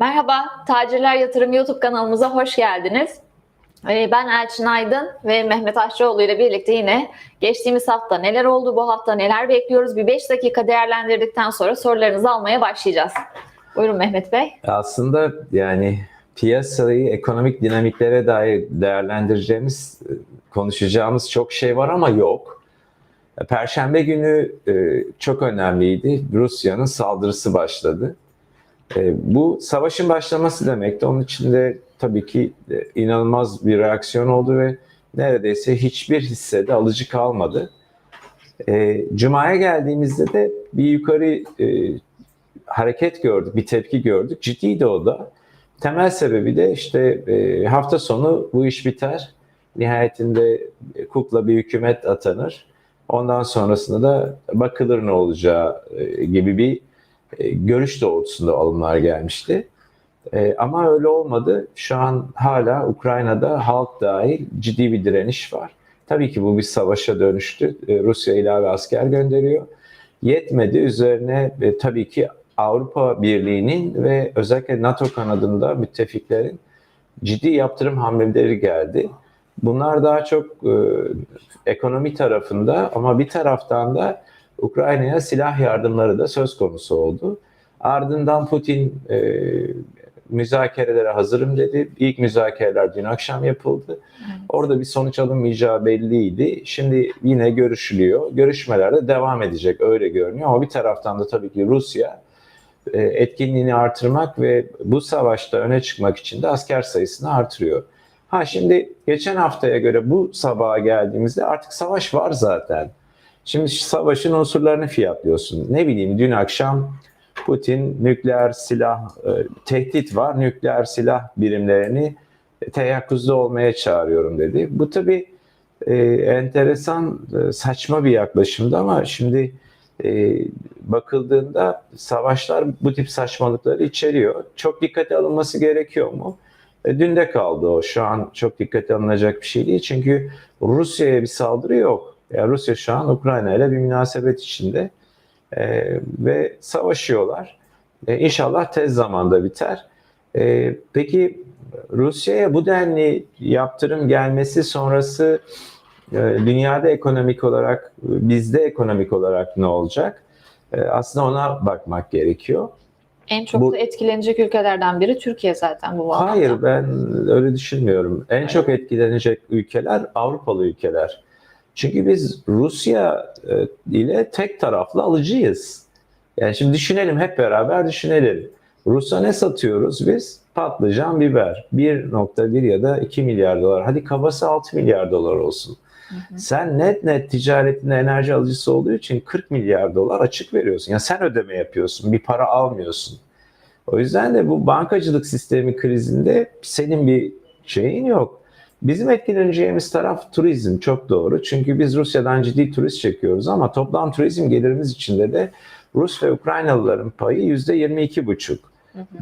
Merhaba, Tacirler Yatırım YouTube kanalımıza hoş geldiniz. Ee, Ben Elçin Aydın ve Mehmet Aşçıoğlu ile birlikte yine geçtiğimiz hafta neler oldu, bu hafta neler bekliyoruz bir 5 dakika değerlendirdikten sonra sorularınızı almaya başlayacağız. Buyurun Mehmet Bey. Aslında yani piyasayı ekonomik dinamiklere dair değerlendireceğimiz, konuşacağımız çok şey var ama yok. Perşembe günü e, çok önemliydi. Rusya'nın saldırısı başladı. E, Bu savaşın başlaması demekti. Onun içinde tabii ki e, inanılmaz bir reaksiyon oldu ve neredeyse hiçbir hissede alıcı kalmadı. E, Cuma'ya geldiğimizde de bir yukarı e, hareket gördük, bir tepki gördük. Ciddiydi o da. Temel sebebi de işte e, hafta sonu bu iş biter. Nihayetinde kukla bir hükümet atanır. Ondan sonrasında da bakılır ne olacağı gibi bir görüş doğrultusunda alımlar gelmişti. E, ama öyle olmadı. Şu an hala Ukrayna'da halk dahil ciddi bir direniş var. Tabii ki bu bir savaşa dönüştü. E, Rusya ilave asker gönderiyor. Yetmedi. Üzerine e, tabii ki Avrupa Birliği'nin ve özellikle NATO kanadında müttefiklerin ciddi yaptırım hamleleri geldi. Bunlar daha çok e, ekonomi tarafında ama bir taraftan da Ukrayna'ya silah yardımları da söz konusu oldu. Ardından Putin e, müzakerelere hazırım dedi. İlk müzakereler dün akşam yapıldı. Orada bir sonuç alınmayacağı belliydi. Şimdi yine görüşülüyor. Görüşmeler de devam edecek öyle görünüyor. Ama bir taraftan da tabii ki Rusya e, etkinliğini artırmak ve bu savaşta öne çıkmak için de asker sayısını artırıyor. Ha şimdi geçen haftaya göre bu sabaha geldiğimizde artık savaş var zaten. Şimdi savaşın unsurlarını fiyatlıyorsun. Ne bileyim dün akşam Putin nükleer silah e, tehdit var. Nükleer silah birimlerini teyakkuzda olmaya çağırıyorum dedi. Bu tabii e, enteresan, e, saçma bir yaklaşımdı ama şimdi e, bakıldığında savaşlar bu tip saçmalıkları içeriyor. Çok dikkate alınması gerekiyor mu? E, dün de kaldı o. Şu an çok dikkate alınacak bir şey değil. Çünkü Rusya'ya bir saldırı yok. Yani Rusya şu an Ukrayna ile bir münasebet içinde e, ve savaşıyorlar. E, inşallah tez zamanda biter. E, peki Rusya'ya bu denli yaptırım gelmesi sonrası e, dünyada ekonomik olarak, bizde ekonomik olarak ne olacak? E, aslında ona bakmak gerekiyor. En çok Bu- da etkilenecek ülkelerden biri Türkiye zaten bu bağlamda. Hayır ben öyle düşünmüyorum. En çok etkilenecek ülkeler Avrupalı ülkeler. Çünkü biz Rusya e, ile tek taraflı alıcıyız. Yani şimdi düşünelim hep beraber düşünelim. Rus'a ne satıyoruz biz? Patlıcan, biber. 1.1 ya da 2 milyar dolar. Hadi kabası 6 milyar dolar olsun. Sen net net ticaretinde enerji alıcısı olduğu için 40 milyar dolar açık veriyorsun. Yani sen ödeme yapıyorsun, bir para almıyorsun. O yüzden de bu bankacılık sistemi krizinde senin bir şeyin yok. Bizim etkileneceğimiz taraf turizm çok doğru. Çünkü biz Rusya'dan ciddi turist çekiyoruz ama toplam turizm gelirimiz içinde de Rus ve Ukraynalıların payı yüzde 22,5.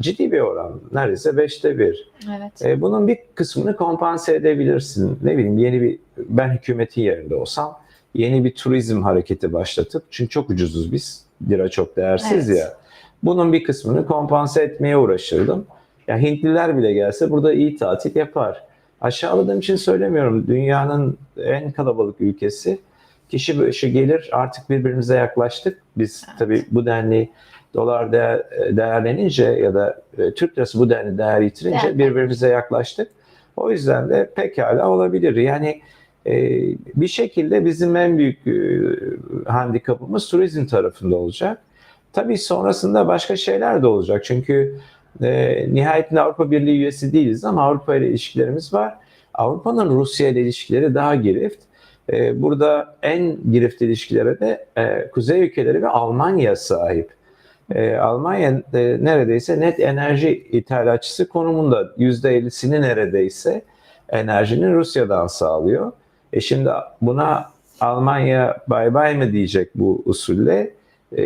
Ciddi bir oran. Neredeyse beşte bir. Evet. E, bunun bir kısmını kompanse edebilirsin. Ne bileyim yeni bir ben hükümetin yerinde olsam yeni bir turizm hareketi başlatıp çünkü çok ucuzuz biz. Lira çok değersiz Evet. ya. Bunun bir kısmını kompanse etmeye uğraşırdım. Ya Hintliler bile gelse burada iyi tatil yapar. Aşağıladığım için söylemiyorum. Dünyanın en kalabalık ülkesi. Kişi başı gelir artık birbirimize yaklaştık. Biz Evet. tabii bu denli dolar değer, değerlenince ya da e, Türk lirası bu denli değer yitirince Değer. birbirimize yaklaştık. O yüzden de pekala olabilir. Yani e, bir şekilde bizim en büyük e, handikapımız turizm tarafında olacak. Tabii sonrasında başka şeyler de olacak. Çünkü e, nihayetinde Avrupa Birliği üyesi değiliz ama Avrupa ile ilişkilerimiz var. Avrupa'nın Rusya ile ilişkileri daha girift. E, burada en girift ilişkilere de e, kuzey ülkeleri ve Almanya sahip. E, Almanya e, neredeyse net enerji ithalatçısı konumunda %50'sini neredeyse enerjinin Rusya'dan sağlıyor. E şimdi buna Almanya bay bay mı diyecek bu usulle? E,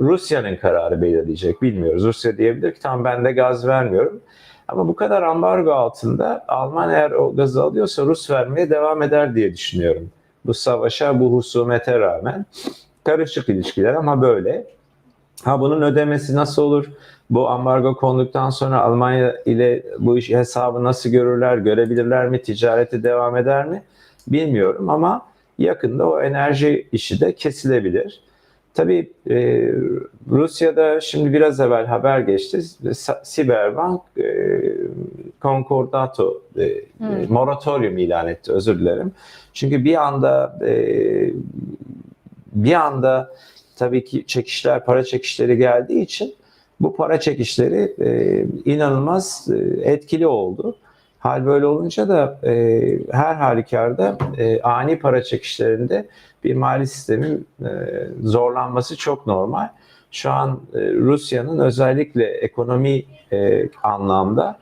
Rusya'nın kararı belirleyecek bilmiyoruz. Rusya diyebilir ki tamam ben de gaz vermiyorum. Ama bu kadar ambargo altında Alman eğer o gazı alıyorsa Rus vermeye devam eder diye düşünüyorum. Bu savaşa, bu husumete rağmen karışık ilişkiler ama böyle. Ha bunun ödemesi nasıl olur? Bu ambargo konduktan sonra Almanya ile bu iş hesabı nasıl görürler, görebilirler mi, ticareti devam eder mi bilmiyorum ama yakında o enerji işi de kesilebilir. Tabii e, Rusya'da şimdi biraz evvel haber geçti. Siberbank e, Concordato e, Hmm. moratorium ilan etti özür dilerim. Çünkü bir anda e, bir anda tabii ki çekişler, para çekişleri geldiği için bu para çekişleri e, inanılmaz e, etkili oldu. Hal böyle olunca da e, her halükarda e, ani para çekişlerinde bir mali sistemin e, zorlanması çok normal. Şu an e, Rusya'nın özellikle ekonomi e, anlamda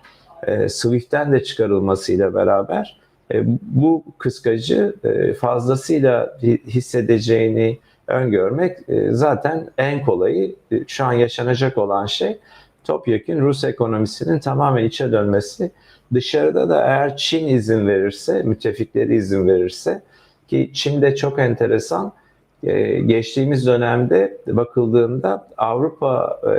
e, SWIFT'ten de çıkarılmasıyla beraber e, bu kıskacı e, fazlasıyla hi- hissedeceğini öngörmek e, zaten en kolayı e, şu an yaşanacak olan şey topyekun Rus ekonomisinin tamamen içe dönmesi. Dışarıda da eğer Çin izin verirse, müttefikleri izin verirse ki Çin de çok enteresan e, geçtiğimiz dönemde bakıldığında Avrupa e,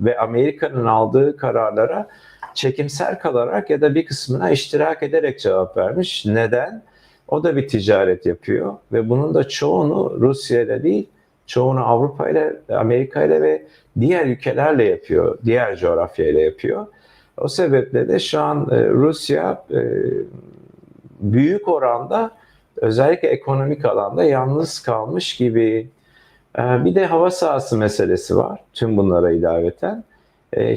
ve Amerika'nın aldığı kararlara çekimser kalarak ya da bir kısmına iştirak ederek cevap vermiş. Neden? O da bir ticaret yapıyor ve bunun da çoğunu Rusya ile değil, çoğunu Avrupa ile, Amerika ile ve diğer ülkelerle yapıyor, diğer coğrafyayla yapıyor. O sebeple de şu an e, Rusya e, büyük oranda özellikle ekonomik alanda yalnız kalmış gibi. E, bir de hava sahası meselesi var tüm bunlara ilaveten.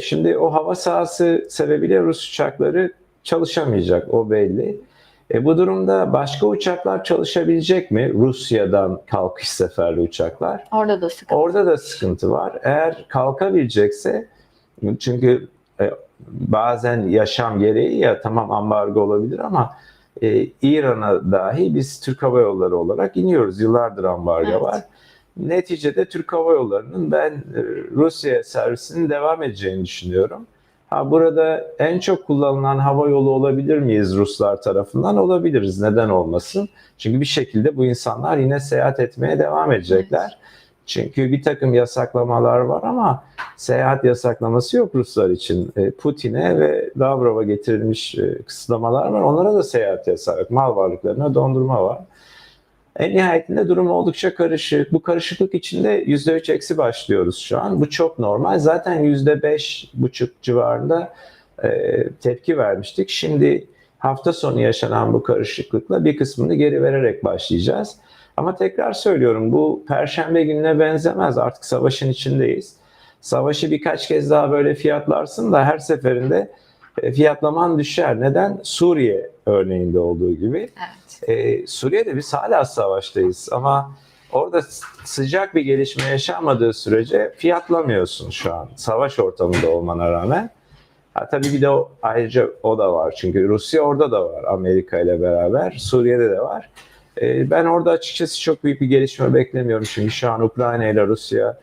Şimdi o hava sahası sebebiyle Rus uçakları çalışamayacak o belli. E, bu durumda başka uçaklar çalışabilecek mi? Rusya'dan kalkış seferli uçaklar. Orada da sıkıntı. Orada da sıkıntı var. Eğer kalkabilecekse çünkü bazen yaşam gereği ya tamam ambargo olabilir ama e, İran'a dahi biz Türk Hava Yolları olarak iniyoruz. Yıllardır ambargo Evet. var. Neticede Türk Hava Yolları'nın ben e, Rusya servisinin devam edeceğini düşünüyorum. Ha burada en çok kullanılan hava yolu olabilir miyiz Ruslar tarafından? Olabiliriz. Neden olmasın? Çünkü bir şekilde bu insanlar yine seyahat etmeye devam edecekler. Çünkü bir takım yasaklamalar var ama seyahat yasaklaması yok Ruslar için. E, Putin'e ve Lavrov'a getirilmiş e, kısıtlamalar var. Onlara da seyahat yasağı yok. Mal varlıklarına dondurma var. En nihayetinde durum oldukça karışık. Bu karışıklık içinde %3 eksi başlıyoruz şu an. Bu çok normal. Zaten %5,5 civarında e, tepki vermiştik. Şimdi hafta sonu yaşanan bu karışıklıkla bir kısmını geri vererek başlayacağız. Ama tekrar söylüyorum bu perşembe gününe benzemez. Artık savaşın içindeyiz. Savaşı birkaç kez daha böyle fiyatlarsın da her seferinde e, fiyatlaman düşer. Neden? Suriye örneğinde olduğu gibi. Evet. Ee, Suriye'de biz hala savaştayız ama orada sıcak bir gelişme yaşanmadığı sürece fiyatlamıyorsun şu an savaş ortamında olmana rağmen. Ha, tabii bir de o, ayrıca o da var çünkü Rusya orada da var Amerika ile beraber Suriye'de de var. Ee, ben orada açıkçası çok büyük bir gelişme beklemiyorum çünkü şu an Ukrayna ile Rusya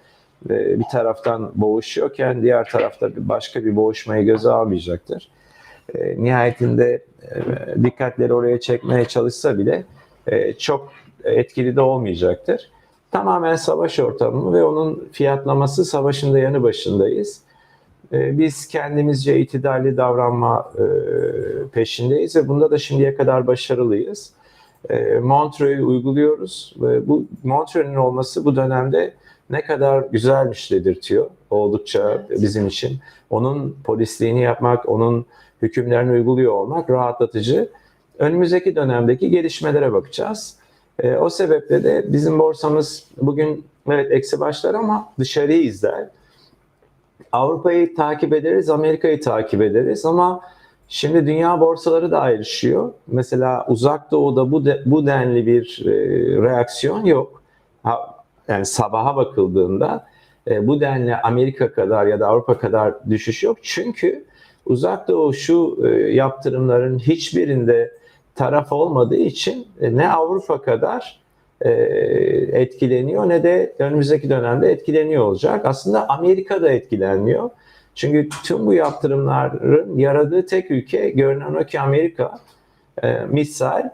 e, bir taraftan boğuşuyorken diğer tarafta başka bir boğuşmayı göze almayacaktır. E, nihayetinde e, dikkatleri oraya çekmeye çalışsa bile çok etkili de olmayacaktır. Tamamen savaş ortamı ve onun fiyatlaması savaşın da yanı başındayız. Biz kendimizce itidalli davranma peşindeyiz ve bunda da şimdiye kadar başarılıyız. E, Montreux'u uyguluyoruz ve bu Montreux'un olması bu dönemde ne kadar güzelmiş dedirtiyor oldukça Evet. bizim için. Onun polisliğini yapmak, onun hükümlerini uyguluyor olmak rahatlatıcı. Önümüzdeki dönemdeki gelişmelere bakacağız. E, o sebeple de bizim borsamız bugün evet eksi başlar ama dışarıyı izler. Avrupa'yı takip ederiz, Amerika'yı takip ederiz ama şimdi dünya borsaları da ayrışıyor. Mesela uzak doğuda bu de, bu denli bir e, reaksiyon yok. Ha, yani sabaha bakıldığında e, bu denli Amerika kadar ya da Avrupa kadar düşüş yok. Çünkü uzak doğu şu e, yaptırımların hiçbirinde taraf olmadığı için e, ne Avrupa kadar e, etkileniyor ne de önümüzdeki dönemde etkileniyor olacak. Aslında Amerika da etkilenmiyor. Çünkü tüm bu yaptırımların yaradığı tek ülke görünen o ki Amerika. E, misal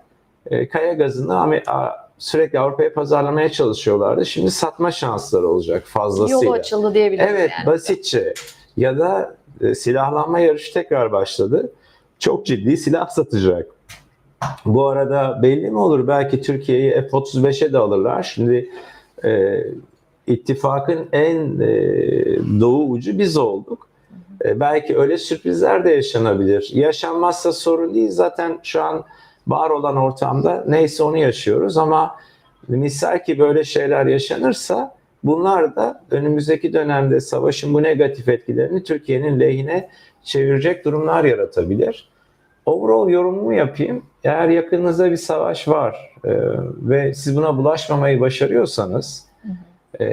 e, kaya gazını Amer- A- sürekli Avrupa'ya pazarlamaya çalışıyorlardı. Şimdi satma şansları olacak fazlasıyla. Yolu açıldı diyebiliriz Evet, yani. basitçe. Ya da e, silahlanma yarışı tekrar başladı. Çok ciddi silah satacak. Bu arada belli mi olur? Belki Türkiye'yi F-35'e de alırlar. Şimdi e, ittifakın en e, doğu ucu biz olduk. E, belki öyle sürprizler de yaşanabilir. Yaşanmazsa sorun değil. Zaten şu an var olan ortamda neyse onu yaşıyoruz ama misal ki böyle şeyler yaşanırsa bunlar da önümüzdeki dönemde savaşın bu negatif etkilerini Türkiye'nin lehine çevirecek durumlar yaratabilir. Overall yorumumu yapayım. Eğer yakınınızda bir savaş var e, ve siz buna bulaşmamayı başarıyorsanız e,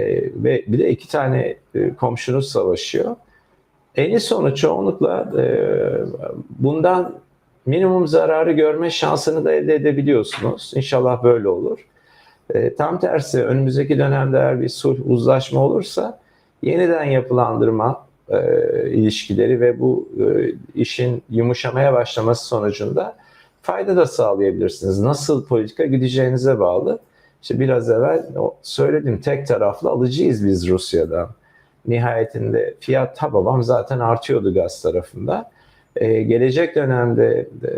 ve bir de iki tane e, komşunuz savaşıyor. En sonu çoğunlukla e, bundan minimum zararı görme şansını da elde edebiliyorsunuz. İnşallah böyle olur. E, tam tersi önümüzdeki dönemde eğer bir sulh uzlaşma olursa yeniden yapılandırma e, ilişkileri ve bu e, işin yumuşamaya başlaması sonucunda fayda da sağlayabilirsiniz. Nasıl politika gideceğinize bağlı. İşte biraz evvel söyledim tek taraflı alıcıyız biz Rusya'dan. Nihayetinde fiyat tababam zaten artıyordu gaz tarafında. Ee, gelecek dönemde e,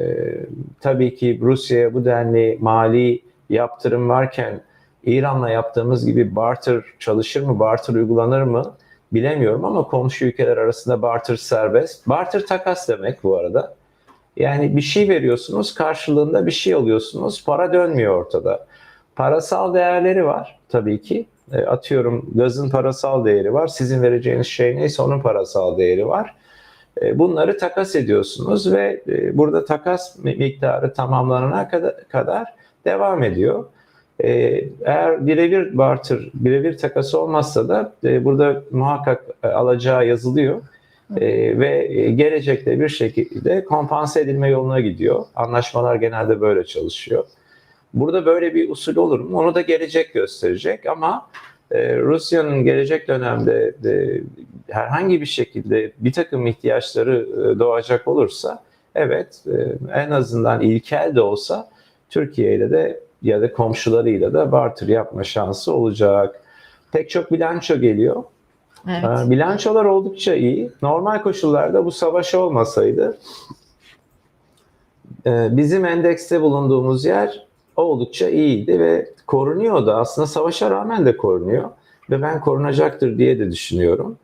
tabii ki Rusya'ya bu denli mali yaptırım varken İran'la yaptığımız gibi barter çalışır mı, barter uygulanır mı bilemiyorum ama komşu ülkeler arasında barter serbest. Barter takas demek bu arada. Yani bir şey veriyorsunuz, karşılığında bir şey alıyorsunuz, para dönmüyor ortada. Parasal değerleri var tabii ki. E, atıyorum gazın parasal değeri var. Sizin vereceğiniz şey neyse onun parasal değeri var. E, bunları takas ediyorsunuz ve e, burada takas mi- miktarı tamamlanana kadar, kadar devam ediyor. E, eğer birebir barter, birebir takası olmazsa da e, burada muhakkak e, alacağı yazılıyor. E, ve e, gelecekte bir şekilde kompanse edilme yoluna gidiyor. Anlaşmalar genelde böyle çalışıyor. Burada böyle bir usul olur mu? Onu da gelecek gösterecek ama e, Rusya'nın gelecek dönemde de, herhangi bir şekilde bir takım ihtiyaçları e, doğacak olursa evet e, en azından ilkel de olsa Türkiye ile de ya da komşularıyla da barter yapma şansı olacak. Pek çok bilanço geliyor. Evet. Ee, Bilançolar oldukça iyi. Normal koşullarda bu savaş olmasaydı e, bizim endekste bulunduğumuz yer oldukça iyiydi ve korunuyordu. Aslında savaşa rağmen de korunuyor ve ben korunacaktır diye de düşünüyorum.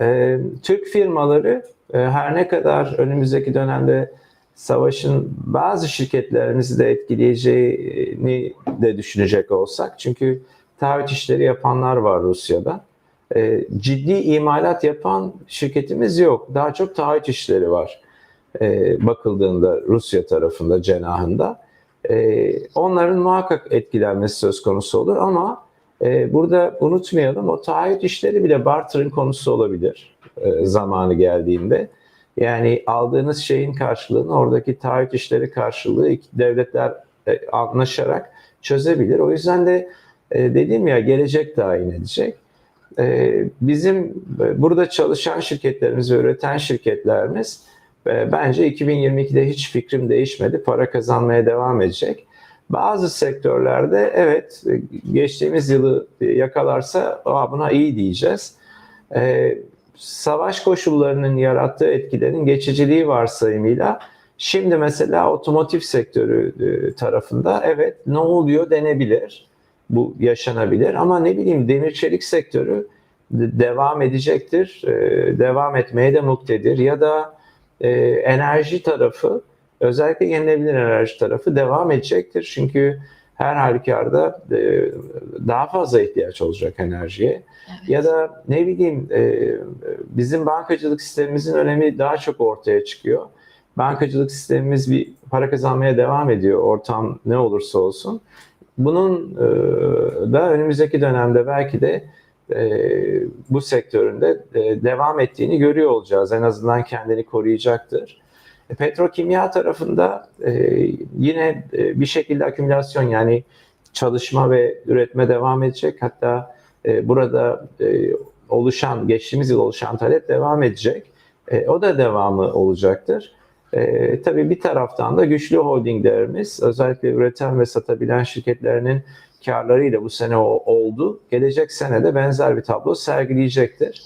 Ee, Türk firmaları e, her ne kadar önümüzdeki dönemde savaşın bazı şirketlerimizi de etkileyeceğini de düşünecek olsak çünkü taahhüt işleri yapanlar var Rusya'da. E, ciddi imalat yapan şirketimiz yok. Daha çok taahhüt işleri var e, bakıldığında Rusya tarafında, cenahında. E, onların muhakkak etkilenmesi söz konusu olur ama e, burada unutmayalım o taahhüt işleri bile barter'ın konusu olabilir e, zamanı geldiğinde. Yani aldığınız şeyin karşılığını oradaki taahhüt işleri karşılığı devletler e, anlaşarak çözebilir. O yüzden de e, dediğim ya gelecek tayin edecek. Ee, bizim e, burada çalışan şirketlerimiz ve üreten şirketlerimiz e, bence 2022'de hiç fikrim değişmedi. Para kazanmaya devam edecek. Bazı sektörlerde evet e, geçtiğimiz yılı e, yakalarsa Aa, buna iyi diyeceğiz. Ee, Savaş koşullarının yarattığı etkilerin geçiciliği varsayımıyla şimdi mesela otomotiv sektörü e, tarafında evet ne oluyor denebilir bu yaşanabilir ama ne bileyim demir çelik sektörü de- devam edecektir. e, Devam etmeye de muktedir ya da e, enerji tarafı özellikle yenilenebilir enerji tarafı devam edecektir. Çünkü her halükarda e, daha fazla ihtiyaç olacak enerjiye. Ya da ne bileyim e, bizim bankacılık sistemimizin önemi daha çok ortaya çıkıyor. Bankacılık sistemimiz bir para kazanmaya devam ediyor ortam ne olursa olsun. Bunun e, da önümüzdeki dönemde belki de e, bu sektöründe e, devam ettiğini görüyor olacağız. En azından kendini koruyacaktır. E, petrokimya tarafında yine bir şekilde akümülasyon yani çalışma ve üretme devam edecek. Hatta burada oluşan, geçtiğimiz yıl oluşan talep devam edecek. O da devamı olacaktır. Tabii bir taraftan da güçlü holdinglerimiz özellikle üreten ve satabilen şirketlerinin karlarıyla bu sene oldu. Gelecek sene de benzer bir tablo sergileyecektir.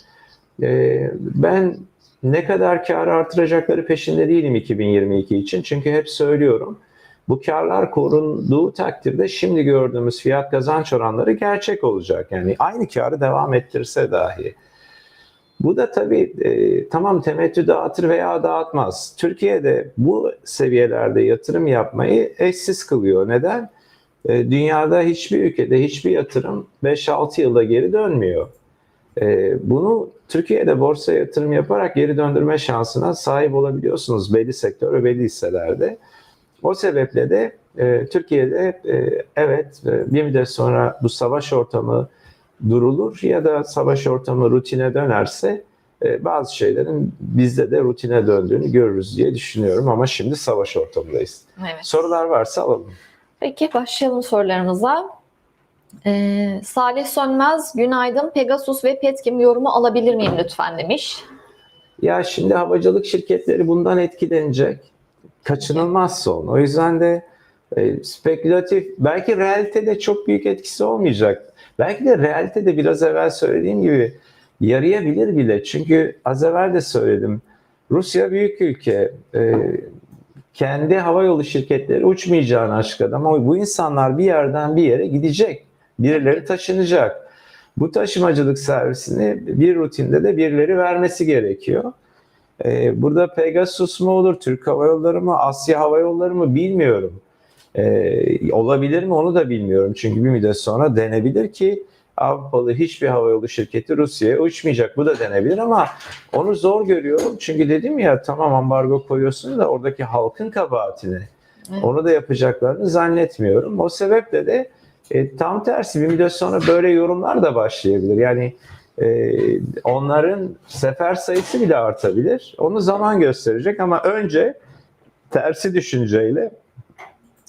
E, ben ne kadar kar artıracakları peşinde değilim 2022 için. Çünkü hep söylüyorum bu karlar korunduğu takdirde şimdi gördüğümüz fiyat kazanç oranları gerçek olacak. Yani aynı karı devam ettirse dahi. Bu da tabii e, tamam temettü dağıtır veya dağıtmaz. Türkiye'de bu seviyelerde yatırım yapmayı eşsiz kılıyor. Neden? E, dünyada hiçbir ülkede hiçbir yatırım 5-6 yılda geri dönmüyor. E, bunu Türkiye'de borsaya yatırım yaparak geri döndürme şansına sahip olabiliyorsunuz belli sektör ve belli hisselerde. O sebeple de e, Türkiye'de evet bir müddet sonra bu savaş ortamı durulur ya da savaş ortamı rutine dönerse bazı şeylerin bizde de rutine döndüğünü görürüz diye düşünüyorum ama şimdi savaş ortamındayız. Evet. Sorular varsa alalım. Peki başlayalım sorularımıza. Ee, Salih Sönmez, günaydın. Pegasus ve Petkim yorumu alabilir miyim lütfen demiş. Ya şimdi havacılık şirketleri bundan etkilenecek. Kaçınılmaz son. O yüzden de e, spekülatif, belki realitede çok büyük etkisi olmayacak. Belki de realitede biraz evvel söylediğim gibi yarayabilir bile. Çünkü az evvel de söyledim. Rusya büyük ülke. E, kendi havayolu şirketleri uçmayacağını açıkladı. Ama bu insanlar bir yerden bir yere gidecek. Birileri taşınacak. Bu taşımacılık servisini bir rutinde de birileri vermesi gerekiyor. Ee, burada Pegasus mu olur, Türk Hava Yolları mı, Asya Hava Yolları mı bilmiyorum. Ee, olabilir mi onu da bilmiyorum. Çünkü bir müddet sonra denebilir ki Avrupalı hiçbir havayolu şirketi Rusya'ya uçmayacak. Bu da denebilir ama onu zor görüyorum. Çünkü dedim ya tamam ambargo koyuyorsun da oradaki halkın kabahatini. Evet. Onu da yapacaklarını zannetmiyorum. O sebeple de e, tam tersi bir müddet sonra böyle yorumlar da başlayabilir. Yani e, onların sefer sayısı bile artabilir. Onu zaman gösterecek ama önce tersi düşünceyle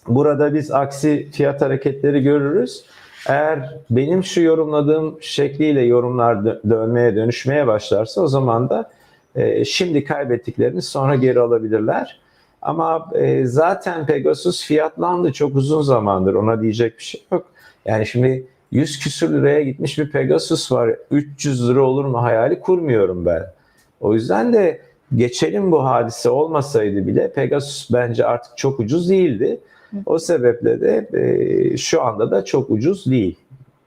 burada biz aksi fiyat hareketleri görürüz. Eğer benim şu yorumladığım şekliyle yorumlar dö- dönmeye dönüşmeye başlarsa o zaman da e, şimdi kaybettiklerini sonra geri alabilirler. Ama e, zaten Pegasus fiyatlandı çok uzun zamandır ona diyecek bir şey yok. Yani şimdi 100 küsür liraya gitmiş bir Pegasus var 300 lira olur mu hayali kurmuyorum ben. O yüzden de geçelim bu hadise olmasaydı bile Pegasus bence artık çok ucuz değildi. O sebeple de e, şu anda da çok ucuz değil.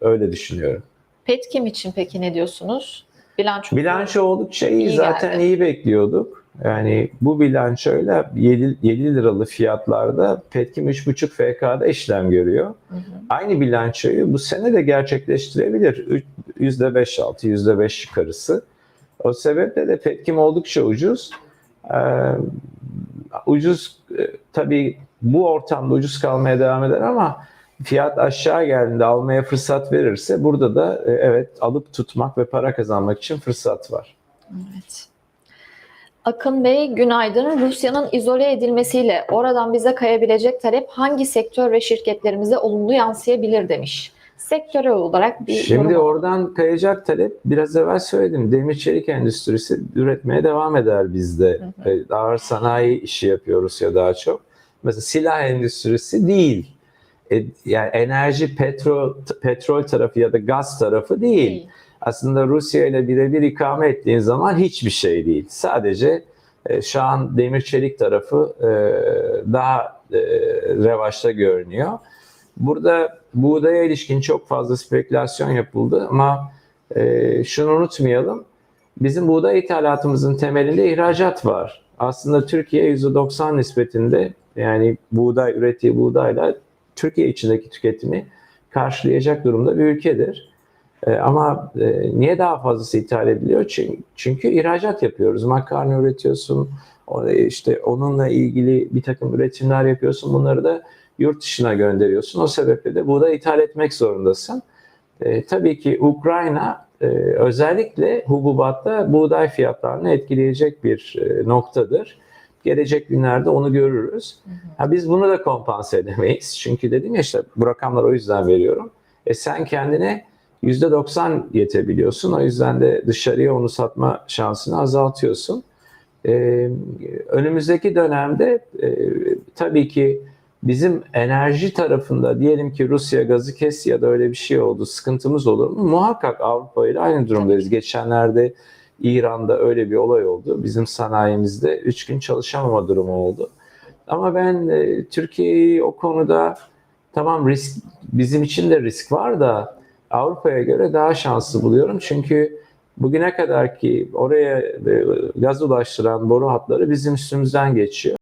Öyle düşünüyorum. Petkim için peki ne diyorsunuz? Bilanço. Bilanço oldukça iyi. İyi Zaten geldi. iyi bekliyorduk. Yani bu bilançoyla 7, 7 liralı fiyatlarda Petkim 3,5 FK'da işlem görüyor. Hı hı. Aynı bilançoyu bu sene de gerçekleştirebilir. Üç- %5-6, %5 yukarısı. O sebeple de Petkim oldukça ucuz. Ee, ucuz e, tabii bu ortamda ucuz kalmaya devam eder ama fiyat aşağı geldiğinde almaya fırsat verirse burada da e, evet alıp tutmak ve para kazanmak için fırsat var. Evet. Akın Bey günaydın. Rusya'nın izole edilmesiyle oradan bize kayabilecek talep hangi sektör ve şirketlerimize olumlu yansıyabilir demiş. Sektörel olarak bir Şimdi yorum. oradan kayacak talep biraz evvel söyledim. Demir çelik endüstrisi üretmeye devam eder bizde. Hı E, Ağır sanayi işi yapıyoruz ya daha çok. Mesela silah endüstrisi değil. E, yani enerji petrol petrol tarafı ya da gaz tarafı değil. Değil. Aslında Rusya ile birebir ikame ettiğin zaman hiçbir şey değil. Sadece e, şu an demir çelik tarafı e, daha e, revaçta görünüyor. Burada buğdaya ilişkin çok fazla spekülasyon yapıldı ama e, şunu unutmayalım. Bizim buğday ithalatımızın temelinde ihracat var. Aslında Türkiye %90 nispetinde yani buğday ürettiği buğdayla Türkiye içindeki tüketimi karşılayacak durumda bir ülkedir. E, ama e, niye daha fazlası ithal ediliyor? Çünkü, ihracat yapıyoruz. Makarna üretiyorsun, o- işte onunla ilgili bir takım üretimler yapıyorsun. Bunları da yurt dışına gönderiyorsun. O sebeple de buğday ithal etmek zorundasın. E, tabii ki Ukrayna e, özellikle hububatta buğday fiyatlarını etkileyecek bir e, noktadır. Gelecek günlerde onu görürüz. Ha, biz bunu da kompanse edemeyiz. Çünkü dedim ya işte bu rakamları o yüzden veriyorum. E sen kendine %90 yetebiliyorsun. O yüzden de dışarıya onu satma şansını azaltıyorsun. Ee, önümüzdeki dönemde e, tabii ki bizim enerji tarafında diyelim ki Rusya gazı kes ya da öyle bir şey oldu, sıkıntımız olur mu? Muhakkak Avrupa ile aynı durumdayız. Geçenlerde İran'da öyle bir olay oldu. Bizim sanayimizde 3 gün çalışamama durumu oldu. Ama ben e, Türkiye'yi o konuda tamam risk bizim için de risk var da Avrupa'ya göre daha şanslı buluyorum. Çünkü bugüne kadar ki oraya e, gaz ulaştıran boru hatları bizim üstümüzden geçiyor.